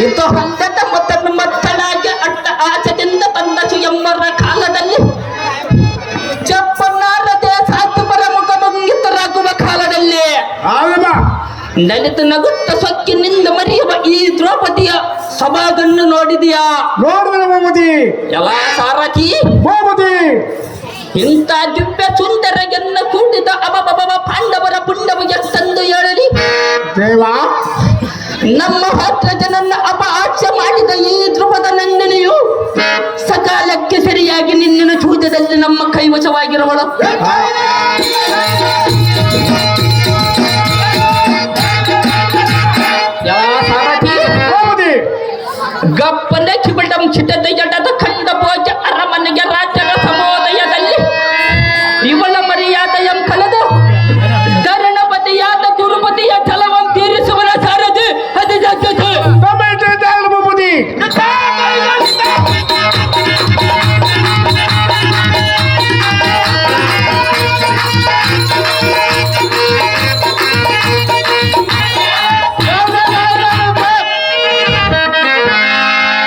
ಇಂಥ ಹಂತದ ಮತ್ತನ್ನು ಮತ್ತಳಾಗಿ ಅಟ್ಟ ಆಚದಿಂದ ಬಂದ ಸುಯಮ್ಮರ ಕಾಲದಲ್ಲಿ ಚಪ್ಪನ್ನಾರದೆ ಸಾತುಪರ ಮುಖ ಮುಂಗಿತರಾಗುವ ಕಾಲದಲ್ಲಿ ನಲಿತು ನಗುತ್ತ ಸೊಕ್ಕಿನಿಂದ ಮರೆಯುವ ಈ ದ್ರೌಪದಿಯ ಸಭಾಗನ್ನು ನೋಡಿದೆಯಾ? ಗೋಮತಿ ಎಲ್ಲ ಸಾರಥಿ? ಇಂತ ಇಂಥ ದಿವ್ಯ ಸುಂದರಗೆನ್ನ ಕೂಡಿದ ಅಬಬಬ ಪಾಂಡವರ ಪುಂಡವು ಎಷ್ಟಂದು ಹೇಳಲಿ? ದೇವ ನಮ್ಮ ಹತ್ರ ಜನನ್ನ ಅಪಹಾಸ್ಯ ಮಾಡಿದ ಈ ಧ್ರುವದ ನಂದಿನಿಯು ಸಕಾಲಕ್ಕೆ ಸರಿಯಾಗಿ ನಿನ್ನ ಚೂತದಲ್ಲಿ ನಮ್ಮ ಕೈವಶವಾಗಿರುವಳು. ಯಾವ ಸಾರಥಿ? ಚಿಟ್ಟದ ಜಟದ ಕಟ್ಟ